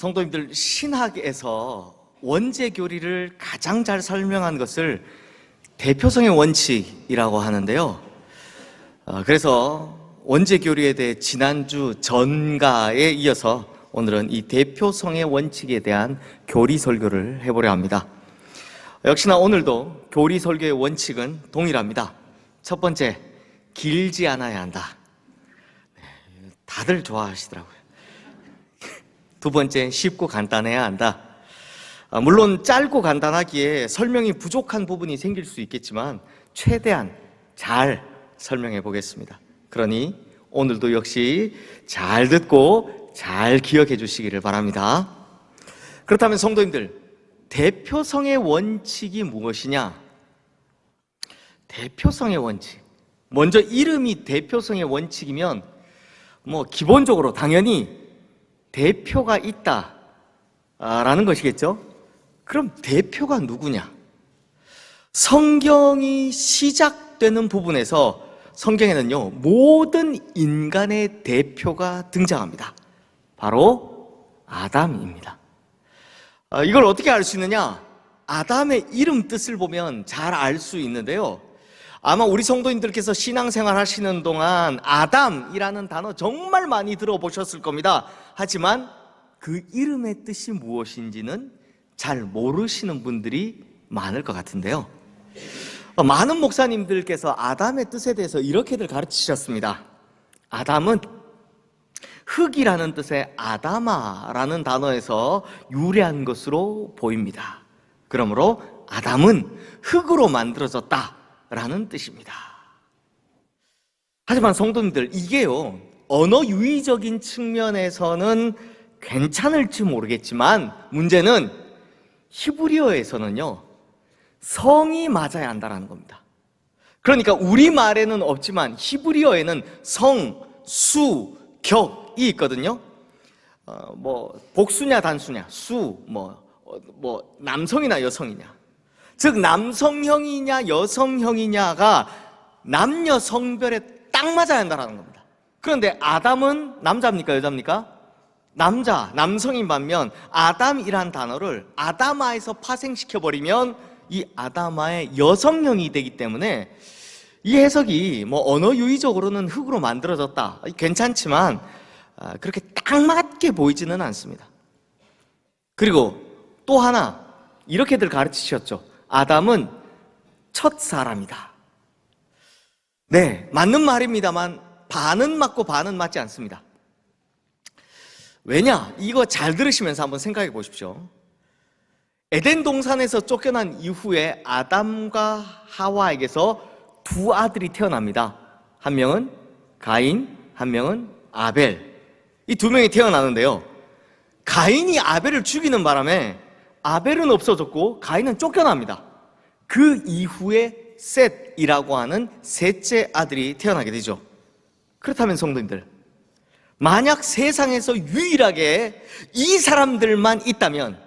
성도님들 신학에서 원죄 교리를 가장 잘 설명한 것을 대표성의 원칙이라고 하는데요. 어, 그래서 원죄 교리에 대해 지난주 전가에 이어서 오늘은 이 대표성의 원칙에 대한 교리 설교를 해보려 합니다. 역시나 오늘도 교리 설교의 원칙은 동일합니다. 첫 번째, 길지 않아야 한다. 네, 다들 좋아하시더라고요. 두 번째, 쉽고 간단해야 한다. 아, 물론 짧고 간단하기에 설명이 부족한 부분이 생길 수 있겠지만 최대한 잘 설명해 보겠습니다. 그러니 오늘도 역시 잘 듣고 잘 기억해 주시기를 바랍니다. 그렇다면 성도님들, 대표성의 원칙이 무엇이냐? 대표성의 원칙. 먼저 이름이 대표성의 원칙이면 뭐 기본적으로 당연히 대표가 있다라는 것이겠죠. 그럼 대표가 누구냐? 성경이 시작되는 부분에서 성경에는요, 모든 인간의 대표가 등장합니다. 바로 아담입니다. 아, 이걸 어떻게 알 수 있느냐? 아담의 이름 뜻을 보면 잘 알 수 있는데요. 아마 우리 성도님들께서 신앙생활 하시는 동안 아담이라는 단어 정말 많이 들어보셨을 겁니다. 하지만 그 이름의 뜻이 무엇인지는 잘 모르시는 분들이 많을 것 같은데요. 어, 많은 목사님들께서 아담의 뜻에 대해서 이렇게들 가르치셨습니다. 아담은 흙이라는 뜻의 아담아라는 단어에서 유래한 것으로 보입니다. 그러므로 아담은 흙으로 만들어졌다 라는 뜻입니다. 하지만 성도님들, 이게요, 언어 유의적인 측면에서는 괜찮을지 모르겠지만 문제는 히브리어에서는요, 성이 맞아야 한다는 겁니다. 그러니까 우리말에는 없지만 히브리어에는 성, 수, 격이 있거든요. 어, 뭐 복수냐 단수냐, 수, 뭐, 어, 뭐 남성이나 여성이냐. 즉 남성형이냐 여성형이냐가 남녀 성별에 딱 맞아야 한다는 겁니다. 그런데 아담은 남자입니까 여자입니까? 남자, 남성인 반면 아담이란 단어를 아담아에서 파생시켜 버리면 이 아담아의 여성형이 되기 때문에 이 해석이 뭐 언어 유의적으로는 흙으로 만들어졌다. 괜찮지만 아, 그렇게 딱 맞게 보이지는 않습니다. 그리고 또 하나 이렇게들 가르치셨죠. 아담은 첫 사람이다. 네, 맞는 말입니다만 반은 맞고 반은 맞지 않습니다. 왜냐? 이거 잘 들으시면서 한번 생각해 보십시오. 에덴 동산에서 쫓겨난 이후에 아담과 하와에게서 두 아들이 태어납니다. 한 명은 가인, 한 명은 아벨. 이 두 명이 태어나는데요. 가인이 아벨을 죽이는 바람에 아벨은 없어졌고 가인은 쫓겨납니다. 그 이후에 셋이라고 하는 셋째 아들이 태어나게 되죠. 그렇다면 성도님들, 만약 세상에서 유일하게 이 사람들만 있다면,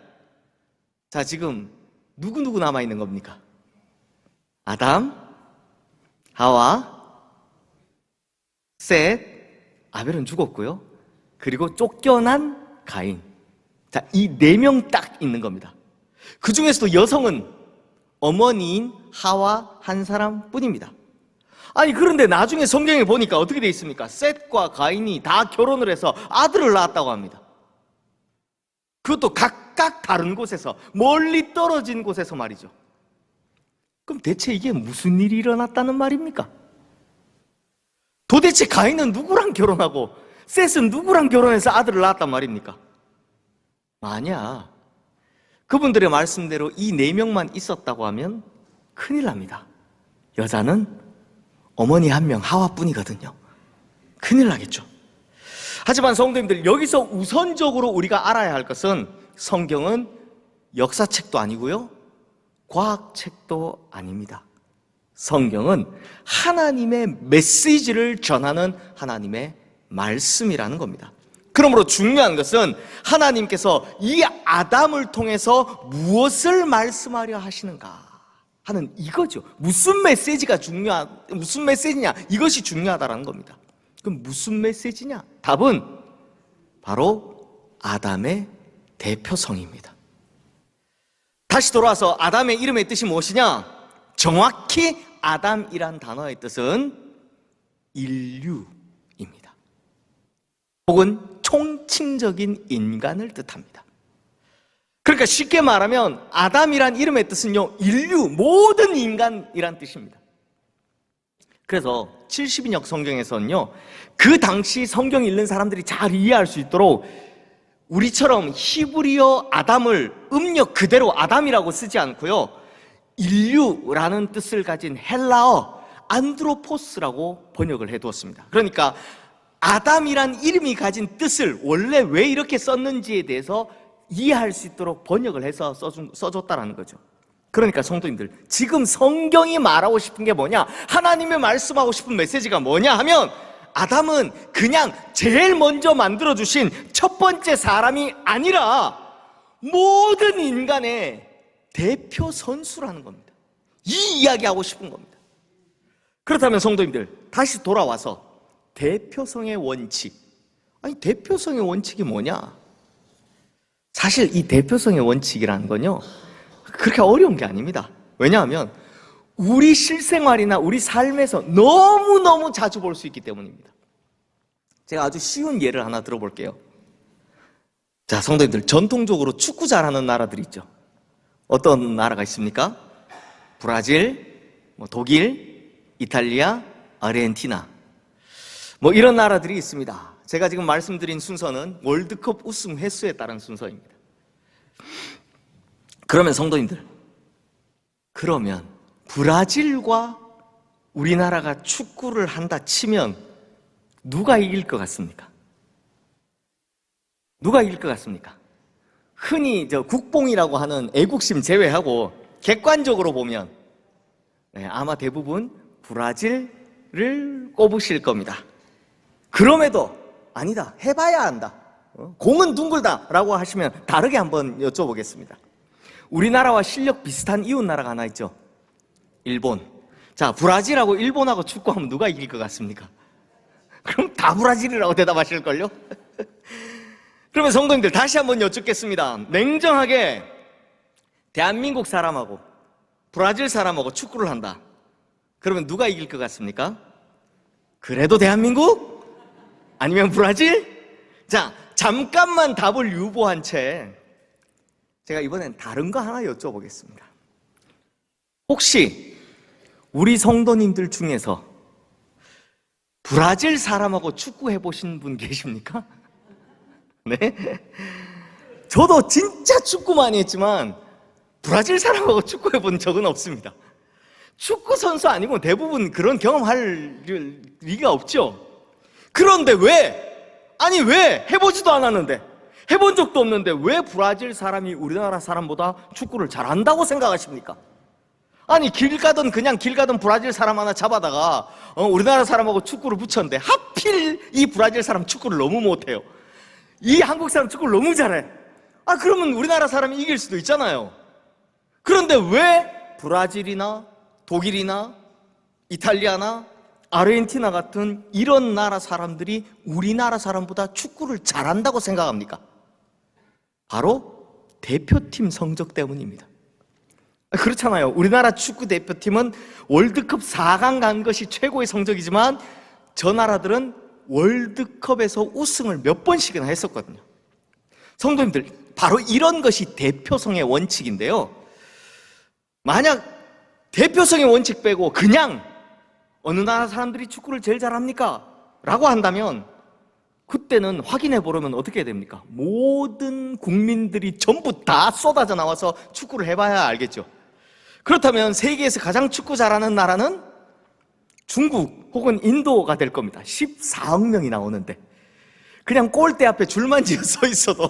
자, 지금 누구누구 남아있는 겁니까? 아담, 하와, 셋, 아벨은 죽었고요. 그리고 쫓겨난 가인. 자, 이 네 명 딱 있는 겁니다. 그 중에서도 여성은 어머니인 하와 한 사람 뿐입니다. 아니, 그런데 나중에 성경에 보니까 어떻게 돼 있습니까? 셋과 가인이 다 결혼을 해서 아들을 낳았다고 합니다. 그것도 각각 다른 곳에서, 멀리 떨어진 곳에서 말이죠. 그럼 대체 이게 무슨 일이 일어났다는 말입니까? 도대체 가인은 누구랑 결혼하고 셋은 누구랑 결혼해서 아들을 낳았단 말입니까? 만약 그분들의 말씀대로 이 네 명만 있었다고 하면 큰일 납니다. 여자는 어머니 한 명 하와뿐이거든요. 큰일 나겠죠. 하지만 성도님들 여기서 우선적으로 우리가 알아야 할 것은 성경은 역사책도 아니고요. 과학책도 아닙니다. 성경은 하나님의 메시지를 전하는 하나님의 말씀이라는 겁니다. 그러므로 중요한 것은 하나님께서 이 아담을 통해서 무엇을 말씀하려 하시는가 하는 이거죠. 무슨 메시지가 중요한, 무슨 메시지냐? 이것이 중요하다는 겁니다. 그럼 무슨 메시지냐? 답은 바로 아담의 대표성입니다. 다시 돌아와서 아담의 이름의 뜻이 무엇이냐? 정확히 아담이란 단어의 뜻은 인류입니다. 혹은 총칭적인 인간을 뜻합니다. 그러니까 쉽게 말하면 아담이란 이름의 뜻은요, 인류, 모든 인간이란 뜻입니다. 그래서 70인역 성경에서는요, 그 당시 성경 읽는 사람들이 잘 이해할 수 있도록 우리처럼 히브리어 아담을 음력 그대로 아담이라고 쓰지 않고요, 인류라는 뜻을 가진 헬라어 안드로포스라고 번역을 해 두었습니다. 그러니까 아담이란 이름이 가진 뜻을 원래 왜 이렇게 썼는지에 대해서 이해할 수 있도록 번역을 해서 써준, 써줬다라는 거죠. 그러니까 성도님들, 지금 성경이 말하고 싶은 게 뭐냐? 하나님의 말씀하고 싶은 메시지가 뭐냐 하면 아담은 그냥 제일 먼저 만들어주신 첫 번째 사람이 아니라 모든 인간의 대표 선수라는 겁니다. 이 이야기 하고 싶은 겁니다. 그렇다면 성도님들, 다시 돌아와서 대표성의 원칙. 아니, 대표성의 원칙이 뭐냐? 사실 이 대표성의 원칙이라는 건요, 그렇게 어려운 게 아닙니다. 왜냐하면 우리 실생활이나 우리 삶에서 너무너무 자주 볼 수 있기 때문입니다. 제가 아주 쉬운 예를 하나 들어볼게요. 자, 성도님들, 전통적으로 축구 잘하는 나라들 있죠. 어떤 나라가 있습니까? 브라질, 뭐 독일, 이탈리아, 아르헨티나. 뭐 이런 나라들이 있습니다. 제가 지금 말씀드린 순서는 월드컵 우승 횟수에 따른 순서입니다. 그러면 성도님들, 그러면 브라질과 우리나라가 축구를 한다 치면 누가 이길 것 같습니까? 누가 이길 것 같습니까? 흔히 저 국뽕이라고 하는 애국심 제외하고 객관적으로 보면 네, 아마 대부분 브라질을 꼽으실 겁니다. 그럼에도 아니다. 해봐야 한다. 어? 공은 둥글다라고 하시면 다르게 한번 여쭤보겠습니다. 우리나라와 실력 비슷한 이웃 나라가 하나 있죠. 일본. 자, 브라질하고 일본하고 축구하면 누가 이길 것 같습니까? 그럼 다 브라질이라고 대답하실걸요? 그러면 성도님들 다시 한번 여쭙겠습니다. 냉정하게 대한민국 사람하고 브라질 사람하고 축구를 한다. 그러면 누가 이길 것 같습니까? 그래도 대한민국? 아니면 브라질? 자, 잠깐만 답을 유보한 채 제가 이번엔 다른 거 하나 여쭤보겠습니다. 혹시 우리 성도님들 중에서 브라질 사람하고 축구 해 보신 분 계십니까? 네? 저도 진짜 축구 많이 했지만 브라질 사람하고 축구 해 본 적은 없습니다. 축구 선수 아니고 대부분 그런 경험할 리가 없죠. 그런데 왜? 아니 왜? 해보지도 않았는데 해본 적도 없는데 왜 브라질 사람이 우리나라 사람보다 축구를 잘한다고 생각하십니까? 아니 길 가던 그냥 길 가던 브라질 사람 하나 잡아다가 어, 우리나라 사람하고 축구를 붙였는데 하필 이 브라질 사람 축구를 너무 못해요. 이 한국 사람 축구를 너무 잘해. 아 그러면 우리나라 사람이 이길 수도 있잖아요. 그런데 왜 브라질이나 독일이나 이탈리아나 아르헨티나 같은 이런 나라 사람들이 우리나라 사람보다 축구를 잘한다고 생각합니까? 바로 대표팀 성적 때문입니다. 그렇잖아요. 우리나라 축구 대표팀은 월드컵 4강 간 것이 최고의 성적이지만 저 나라들은 월드컵에서 우승을 몇 번씩이나 했었거든요. 성도님들, 바로 이런 것이 대표성의 원칙인데요. 만약 대표성의 원칙 빼고 그냥 어느 나라 사람들이 축구를 제일 잘합니까? 라고 한다면 그때는 확인해 보려면 어떻게 됩니까? 모든 국민들이 전부 다 쏟아져 나와서 축구를 해봐야 알겠죠. 그렇다면 세계에서 가장 축구 잘하는 나라는 중국 혹은 인도가 될 겁니다. 14억 명이 나오는데 그냥 골대 앞에 줄만 지어 서 있어도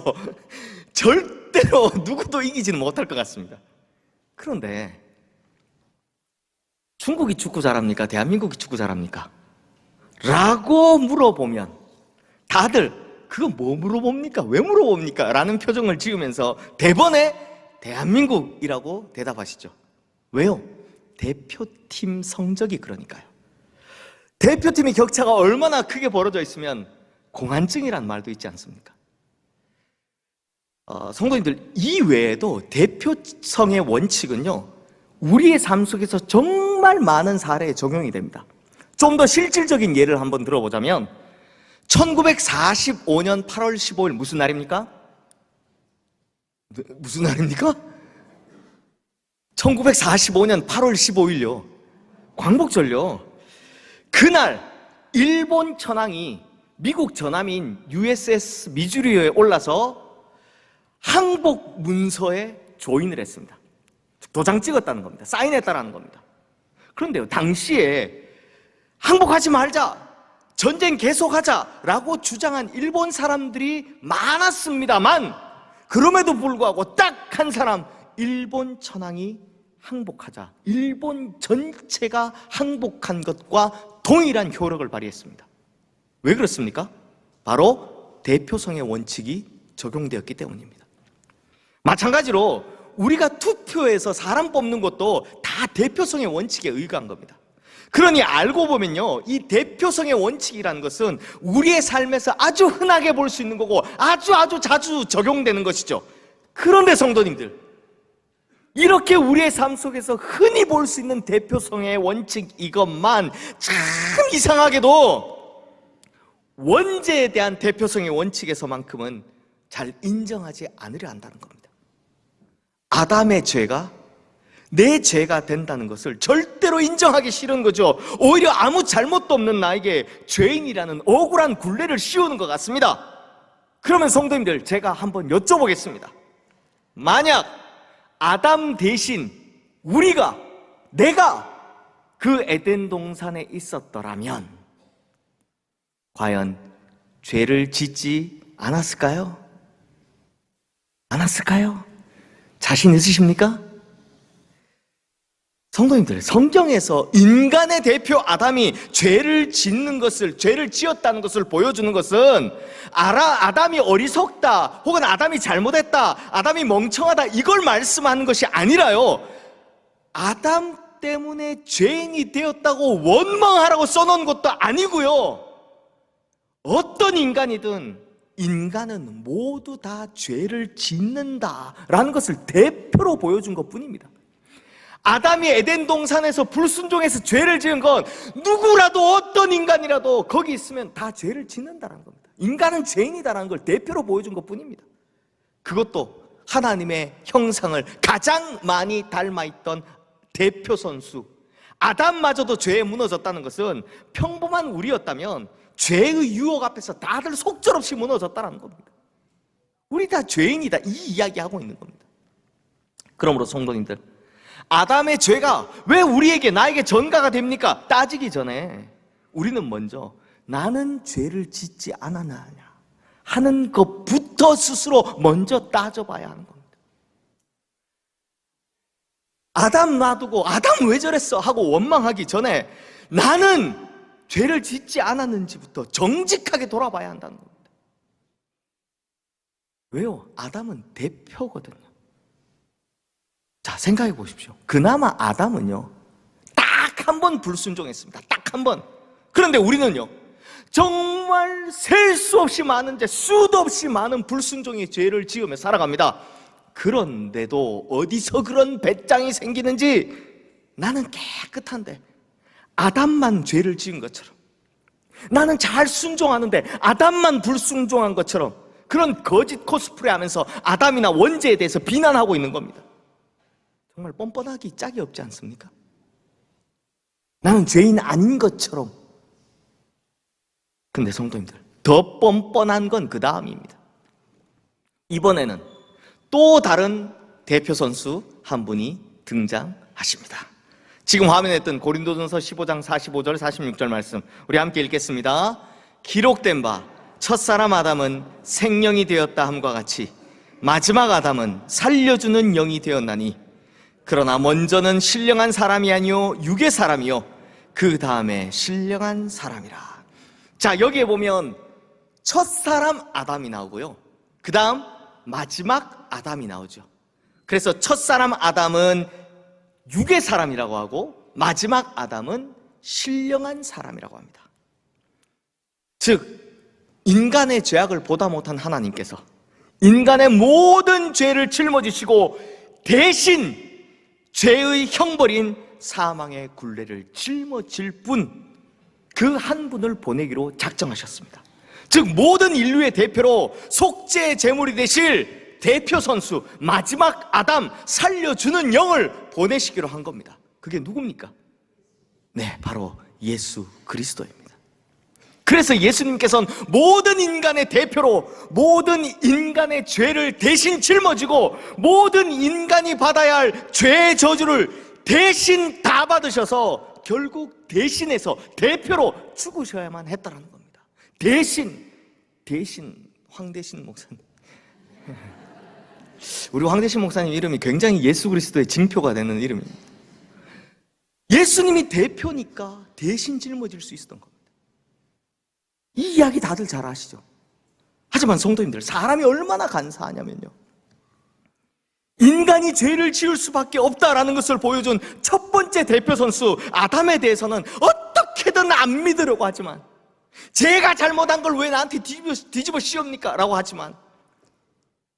절대로 누구도 이기지는 못할 것 같습니다. 그런데 중국이 축구 잘합니까? 대한민국이 축구 잘합니까? 라고 물어보면 다들 그거 뭐 물어봅니까? 왜 물어봅니까? 라는 표정을 지으면서 대번에 대한민국이라고 대답하시죠. 왜요? 대표팀 성적이 그러니까요. 대표팀의 격차가 얼마나 크게 벌어져 있으면 공안증이란 말도 있지 않습니까? 어, 성도님들 이 외에도 대표성의 원칙은요 우리의 삶 속에서 정말 많은 사례에 적용이 됩니다. 좀 더 실질적인 예를 한번 들어보자면 1945년 8월 15일 무슨 날입니까? 네, 무슨 날입니까? 1945년 8월 15일요. 광복절요. 그날 일본 천황이 미국 전함인 USS 미주리에 올라서 항복 문서에 조인을 했습니다. 도장 찍었다는 겁니다. 사인했다라는 겁니다. 그런데요, 당시에 항복하지 말자, 전쟁 계속하자라고 주장한 일본 사람들이 많았습니다만, 그럼에도 불구하고 딱 한 사람, 일본 천황이 항복하자, 일본 전체가 항복한 것과 동일한 효력을 발휘했습니다. 왜 그렇습니까? 바로 대표성의 원칙이 적용되었기 때문입니다. 마찬가지로 우리가 투표에서 사람 뽑는 것도 다 대표성의 원칙에 의거한 겁니다. 그러니 알고 보면요, 이 대표성의 원칙이라는 것은 우리의 삶에서 아주 흔하게 볼 수 있는 거고 아주 아주 자주 적용되는 것이죠. 그런데 성도님들, 이렇게 우리의 삶 속에서 흔히 볼 수 있는 대표성의 원칙 이것만 참 이상하게도 원죄에 대한 대표성의 원칙에서만큼은 잘 인정하지 않으려 한다는 겁니다. 아담의 죄가 내 죄가 된다는 것을 절대로 인정하기 싫은 거죠. 오히려 아무 잘못도 없는 나에게 죄인이라는 억울한 굴레를 씌우는 것 같습니다. 그러면 성도님들, 제가 한번 여쭤보겠습니다. 만약 아담 대신 우리가, 내가 그 에덴 동산에 있었더라면, 과연 죄를 짓지 않았을까요? 않았을까요? 자신 있으십니까? 성도님들, 성경에서 인간의 대표 아담이 죄를 짓는 것을, 죄를 지었다는 것을 보여주는 것은, 아라, 아담이 어리석다, 혹은 아담이 잘못했다, 아담이 멍청하다, 이걸 말씀하는 것이 아니라요. 아담 때문에 죄인이 되었다고 원망하라고 써놓은 것도 아니고요. 어떤 인간이든 인간은 모두 다 죄를 짓는다라는 것을 대표로 보여준 것 뿐입니다. 아담이 에덴 동산에서 불순종해서 죄를 지은 건 누구라도 어떤 인간이라도 거기 있으면 다 죄를 짓는다는 겁니다. 인간은 죄인이다라는 걸 대표로 보여준 것 뿐입니다. 그것도 하나님의 형상을 가장 많이 닮아있던 대표 선수. 아담마저도 죄에 무너졌다는 것은 평범한 우리였다면 죄의 유혹 앞에서 다들 속절없이 무너졌다는 겁니다. 우리 다 죄인이다. 이 이야기하고 있는 겁니다. 그러므로 성도님들, 아담의 죄가 왜 우리에게, 나에게 전가가 됩니까? 따지기 전에 우리는 먼저 나는 죄를 짓지 않았느냐 하는 것부터 스스로 먼저 따져봐야 하는 겁니다. 아담 놔두고 아담 왜 저랬어? 하고 원망하기 전에 나는 죄를 짓지 않았는지부터 정직하게 돌아봐야 한다는 겁니다. 왜요? 아담은 대표거든요. 자, 생각해 보십시오. 그나마 아담은요, 딱 한 번 불순종했습니다. 딱 한 번. 그런데 우리는요, 정말 셀 수 없이 많은 죄, 수도 없이 많은 불순종의 죄를 지으며 살아갑니다. 그런데도 어디서 그런 배짱이 생기는지 나는 깨끗한데 아담만 죄를 지은 것처럼 나는 잘 순종하는데 아담만 불순종한 것처럼 그런 거짓 코스프레 하면서 아담이나 원죄에 대해서 비난하고 있는 겁니다. 정말 뻔뻔하기 짝이 없지 않습니까? 나는 죄인 아닌 것처럼. 근데 성도님들, 더 뻔뻔한 건 그 다음입니다. 이번에는 또 다른 대표 선수 한 분이 등장하십니다. 지금 화면에 뜬 고린도전서 15장 45절 46절 말씀 우리 함께 읽겠습니다. 기록된 바 첫사람 아담은 생명이 되었다 함과 같이 마지막 아담은 살려주는 영이 되었나니 그러나 먼저는 신령한 사람이 아니요 육의 사람이요 그 다음에 신령한 사람이라. 자 여기에 보면 첫 사람 아담이 나오고요. 그 다음 마지막 아담이 나오죠. 그래서 첫 사람 아담은 육의 사람이라고 하고 마지막 아담은 신령한 사람이라고 합니다. 즉 인간의 죄악을 보다 못한 하나님께서 인간의 모든 죄를 짊어지시고 대신 죄의 형벌인 사망의 굴레를 짊어질 분, 그한 분을 보내기로 작정하셨습니다. 즉, 모든 인류의 대표로 속죄의 제물이 되실 대표 선수, 마지막 아담, 살려주는 영을 보내시기로 한 겁니다. 그게 누굽니까? 네, 바로 예수 그리스도입니다. 그래서 예수님께서는 모든 인간의 대표로 모든 인간의 죄를 대신 짊어지고 모든 인간이 받아야 할 죄의 저주를 대신 다 받으셔서 결국 대신해서 대표로 죽으셔야만 했다라는 겁니다. 대신 대신 황대신 목사님. 우리 황대신 목사님 이름이 굉장히 예수 그리스도의 징표가 되는 이름입니다. 예수님이 대표니까 대신 짊어질 수 있었던 겁니다. 이 이야기 다들 잘 아시죠? 하지만 성도님들, 사람이 얼마나 간사하냐면요. 인간이 죄를 지을 수밖에 없다라는 것을 보여준 첫 번째 대표 선수, 아담에 대해서는 어떻게든 안 믿으려고 하지만, 제가 잘못한 걸 왜 나한테 뒤집어, 뒤집어 씌웁니까? 라고 하지만,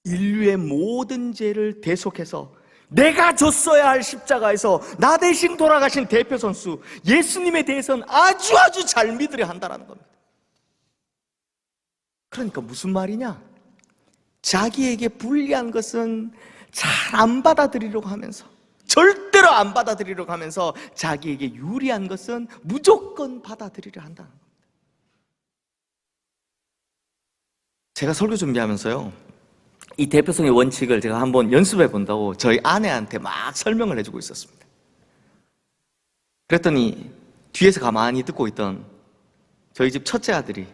인류의 모든 죄를 대속해서 내가 졌어야 할 십자가에서 나 대신 돌아가신 대표 선수, 예수님에 대해서는 아주 아주 잘 믿으려 한다는 겁니다. 그러니까 무슨 말이냐? 자기에게 불리한 것은 잘 안 받아들이려고 하면서 절대로 안 받아들이려고 하면서 자기에게 유리한 것은 무조건 받아들이려 한다는 겁니다. 제가 설교 준비하면서요. 이 대표성의 원칙을 제가 한번 연습해 본다고 저희 아내한테 막 설명을 해주고 있었습니다. 그랬더니 뒤에서 가만히 듣고 있던 저희 집 첫째 아들이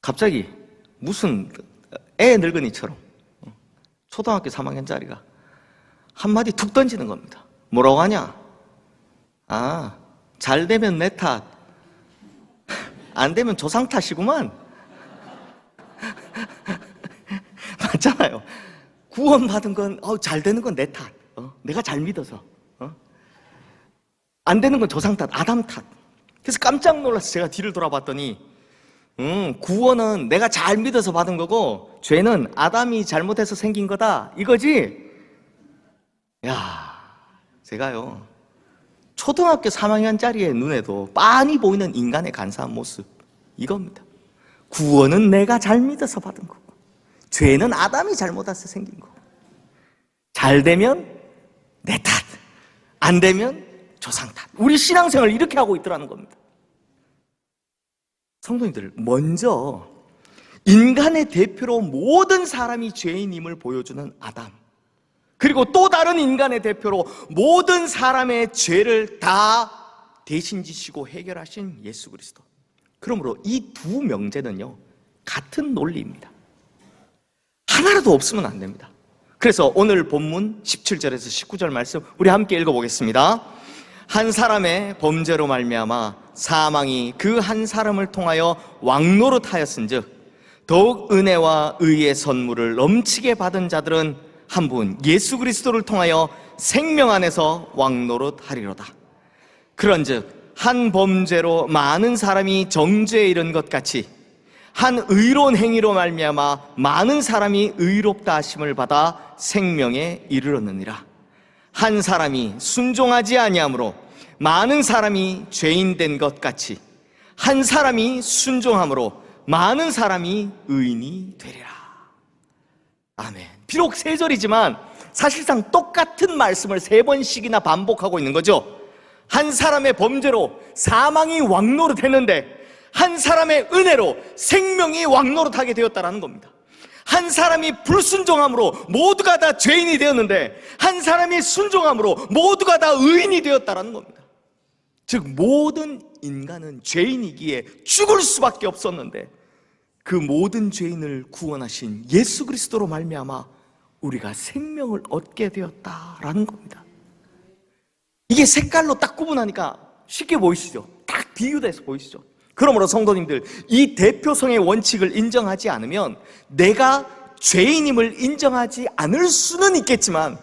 갑자기 무슨 애 늙은이처럼 초등학교 3학년짜리가 한마디 툭 던지는 겁니다. 뭐라고 하냐? 아, 잘 되면 내 탓, 안 되면 조상 탓이구만. 맞잖아요. 구원 받은 건, 어, 잘 되는 건 내 탓. 어, 내가 잘 믿어서. 어? 안 되는 건 조상 탓, 아담 탓. 그래서 깜짝 놀라서 제가 뒤를 돌아봤더니, 음, 구원은 내가 잘 믿어서 받은 거고, 죄는 아담이 잘못해서 생긴 거다. 이거지? 야, 제가요, 초등학교 3학년짜리의 눈에도 빤히 보이는 인간의 간사한 모습. 이겁니다. 구원은 내가 잘 믿어서 받은 거고, 죄는 아담이 잘못해서 생긴 거고, 잘 되면 내 탓, 안 되면 조상 탓. 우리 신앙생활을 이렇게 하고 있더라는 겁니다. 성도님들, 먼저 인간의 대표로 모든 사람이 죄인임을 보여주는 아담. 그리고 또 다른 인간의 대표로 모든 사람의 죄를 다 대신 지시고 해결하신 예수 그리스도. 그러므로 이 두 명제는요, 같은 논리입니다. 하나라도 없으면 안 됩니다. 그래서 오늘 본문 17절에서 19절 말씀 우리 함께 읽어보겠습니다. 한 사람의 범죄로 말미암아 사망이 그 한 사람을 통하여 왕노릇하였은즉 더욱 은혜와 의의 선물을 넘치게 받은 자들은 한 분 예수 그리스도를 통하여 생명 안에서 왕노릇하리로다. 그런즉 한 범죄로 많은 사람이 정죄에 이른 것 같이 한 의로운 행위로 말미암아 많은 사람이 의롭다 하심을 받아 생명에 이르렀느니라. 한 사람이 순종하지 아니하므로 많은 사람이 죄인 된 것 같이 한 사람이 순종함으로 많은 사람이 의인이 되리라. 아멘. 비록 세 절이지만 사실상 똑같은 말씀을 세 번씩이나 반복하고 있는 거죠. 한 사람의 범죄로 사망이 왕노릇 했는데 한 사람의 은혜로 생명이 왕노릇하게 되었다라는 겁니다. 한 사람이 불순종함으로 모두가 다 죄인이 되었는데 한 사람이 순종함으로 모두가 다 의인이 되었다라는 겁니다. 즉 모든 인간은 죄인이기에 죽을 수밖에 없었는데 그 모든 죄인을 구원하신 예수 그리스도로 말미암아 우리가 생명을 얻게 되었다라는 겁니다. 이게 색깔로 딱 구분하니까 쉽게 보이시죠? 딱 비유돼서 보이시죠? 그러므로 성도님들, 이 대표성의 원칙을 인정하지 않으면 내가 죄인임을 인정하지 않을 수는 있겠지만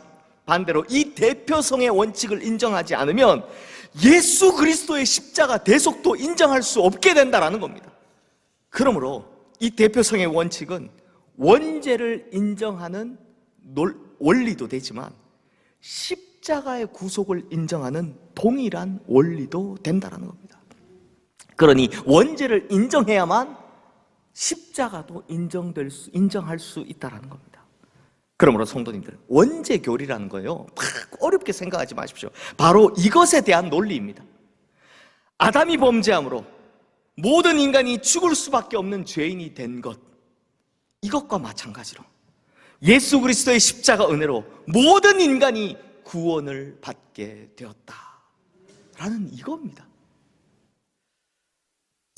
반대로 이 대표성의 원칙을 인정하지 않으면 예수 그리스도의 십자가 대속도 인정할 수 없게 된다라는 겁니다. 그러므로 이 대표성의 원칙은 원죄를 인정하는 논- 원리도 되지만 십자가의 구속을 인정하는 동일한 원리도 된다라는 겁니다. 그러니 원죄를 인정해야만 십자가도 인정될 수, 인정할 수 있다라는 겁니다. 그러므로 성도님들, 원죄 교리라는 거예요. 막 어렵게 생각하지 마십시오. 바로 이것에 대한 논리입니다. 아담이 범죄함으로 모든 인간이 죽을 수밖에 없는 죄인이 된 것. 이것과 마찬가지로 예수 그리스도의 십자가 은혜로 모든 인간이 구원을 받게 되었다. 라는 이겁니다.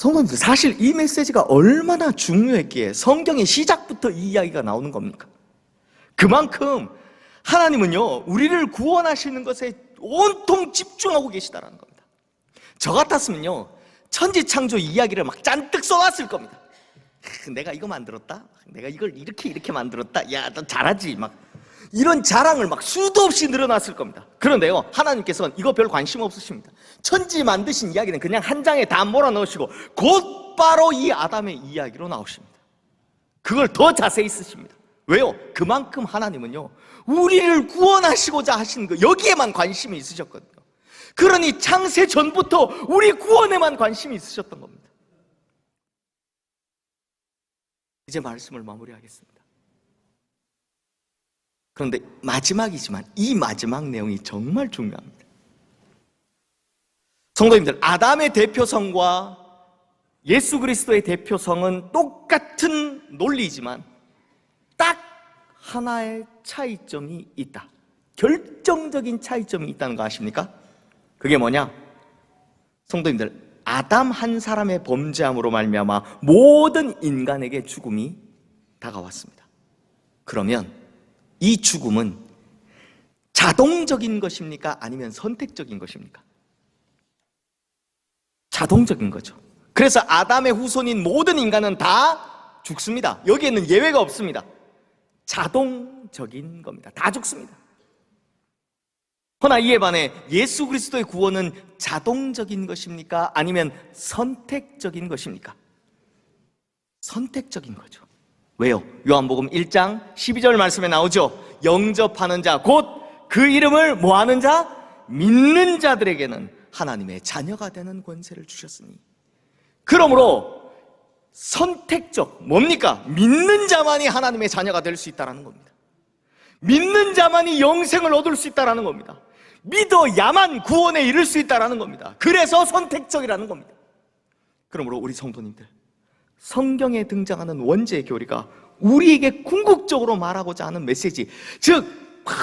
성도님들, 사실 이 메시지가 얼마나 중요했기에 성경의 시작부터 이 이야기가 나오는 겁니까? 그만큼 하나님은요, 우리를 구원하시는 것에 온통 집중하고 계시다라는 겁니다. 저 같았으면요, 천지 창조 이야기를 막 잔뜩 써놨을 겁니다. 내가 이거 만들었다? 내가 이걸 이렇게 이렇게 만들었다? 야, 너 잘하지? 막 이런 자랑을 막 수도 없이 늘어났을 겁니다. 그런데요, 하나님께서는 이거 별 관심 없으십니다. 천지 만드신 이야기는 그냥 한 장에 다 몰아넣으시고 곧바로 이 아담의 이야기로 나오십니다. 그걸 더 자세히 쓰십니다. 왜요? 그만큼 하나님은요, 우리를 구원하시고자 하신 그 여기에만 관심이 있으셨거든요. 그러니 창세 전부터 우리 구원에만 관심이 있으셨던 겁니다. 이제 말씀을 마무리하겠습니다. 그런데 마지막이지만 이 마지막 내용이 정말 중요합니다. 성도님들, 아담의 대표성과 예수 그리스도의 대표성은 똑같은 논리지만 딱 하나의 차이점이 있다. 결정적인 차이점이 있다는 거 아십니까? 그게 뭐냐? 성도님들, 아담 한 사람의 범죄함으로 말미암아 모든 인간에게 죽음이 다가왔습니다. 그러면 이 죽음은 자동적인 것입니까? 아니면 선택적인 것입니까? 자동적인 거죠. 그래서 아담의 후손인 모든 인간은 다 죽습니다. 여기에는 예외가 없습니다. 자동적인 겁니다. 다 죽습니다. 허나 이에 반해 예수 그리스도의 구원은 자동적인 것입니까? 아니면 선택적인 것입니까? 선택적인 거죠. 왜요? 요한복음 1장 12절 말씀에 나오죠. 영접하는 자, 곧 그 이름을 뭐하는 자? 믿는 자들에게는 하나님의 자녀가 되는 권세를 주셨으니. 그러므로 선택적, 뭡니까? 믿는 자만이 하나님의 자녀가 될 수 있다는 겁니다. 믿는 자만이 영생을 얻을 수 있다는 겁니다. 믿어야만 구원에 이를 수 있다는 겁니다. 그래서 선택적이라는 겁니다. 그러므로 우리 성도님들, 성경에 등장하는 원죄 교리가 우리에게 궁극적으로 말하고자 하는 메시지, 즉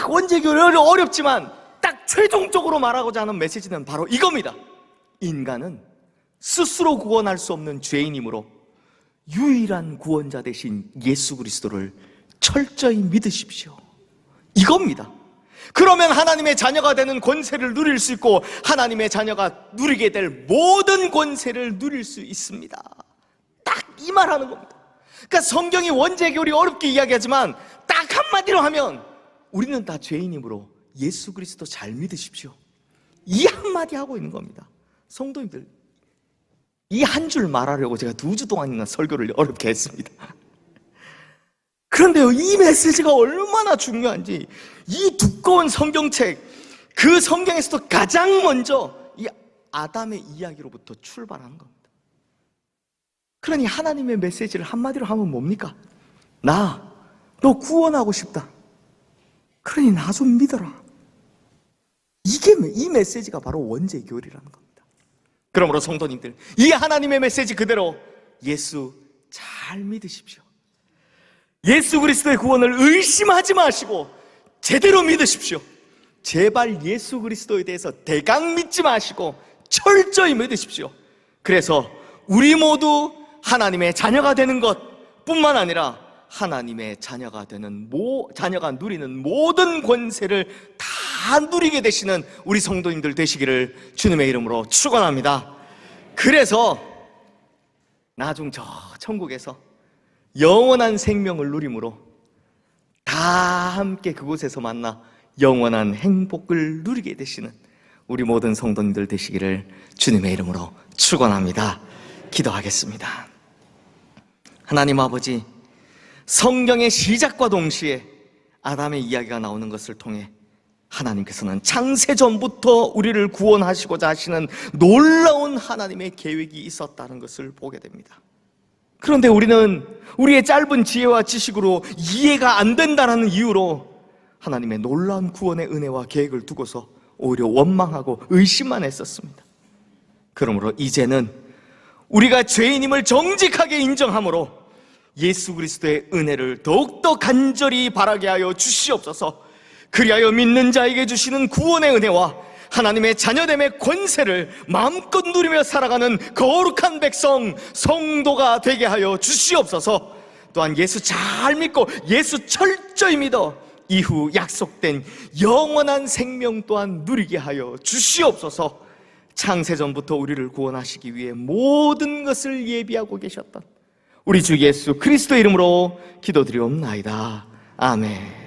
원죄 교리는 어렵지만 딱 최종적으로 말하고자 하는 메시지는 바로 이겁니다. 인간은 스스로 구원할 수 없는 죄인이므로 유일한 구원자 되신 예수 그리스도를 철저히 믿으십시오. 이겁니다. 그러면 하나님의 자녀가 되는 권세를 누릴 수 있고 하나님의 자녀가 누리게 될 모든 권세를 누릴 수 있습니다. 딱 이 말하는 겁니다. 그러니까 성경이 원죄 교리 어렵게 이야기하지만 딱 한마디로 하면 우리는 다 죄인이므로 예수 그리스도 잘 믿으십시오. 이 한마디 하고 있는 겁니다. 성도님들 이 한 줄 말하려고 제가 두 주 동안이나 설교를 어렵게 했습니다. 그런데요, 이 메시지가 얼마나 중요한지, 이 두꺼운 성경책, 그 성경에서도 가장 먼저 이 아담의 이야기로부터 출발하는 겁니다. 그러니 하나님의 메시지를 한마디로 하면 뭡니까? 나, 너 구원하고 싶다. 그러니 나 좀 믿어라. 이게, 이 메시지가 바로 원죄 교리라는 겁니다. 그러므로 성도님들, 이 하나님의 메시지 그대로 예수 잘 믿으십시오. 예수 그리스도의 구원을 의심하지 마시고 제대로 믿으십시오. 제발 예수 그리스도에 대해서 대강 믿지 마시고 철저히 믿으십시오. 그래서 우리 모두 하나님의 자녀가 되는 것 뿐만 아니라 하나님의 자녀가 되는 모 자녀가 누리는 모든 권세를 다 누리게 되시는 우리 성도님들 되시기를 주님의 이름으로 축원합니다. 그래서 나중 저 천국에서 영원한 생명을 누림으로 다 함께 그곳에서 만나 영원한 행복을 누리게 되시는 우리 모든 성도님들 되시기를 주님의 이름으로 축원합니다. 기도하겠습니다. 하나님 아버지 성경의 시작과 동시에 아담의 이야기가 나오는 것을 통해 하나님께서는 창세 전부터 우리를 구원하시고자 하시는 놀라운 하나님의 계획이 있었다는 것을 보게 됩니다. 그런데 우리는 우리의 짧은 지혜와 지식으로 이해가 안 된다는 이유로 하나님의 놀라운 구원의 은혜와 계획을 두고서 오히려 원망하고 의심만 했었습니다. 그러므로 이제는 우리가 죄인임을 정직하게 인정함으로 예수 그리스도의 은혜를 더욱더 간절히 바라게 하여 주시옵소서. 그리하여 믿는 자에게 주시는 구원의 은혜와 하나님의 자녀됨의 권세를 마음껏 누리며 살아가는 거룩한 백성, 성도가 되게 하여 주시옵소서. 또한 예수 잘 믿고 예수 철저히 믿어 이후 약속된 영원한 생명 또한 누리게 하여 주시옵소서. 창세전부터 우리를 구원하시기 위해 모든 것을 예비하고 계셨던 우리 주 예수 그리스도 이름으로 기도드리옵나이다. 아멘.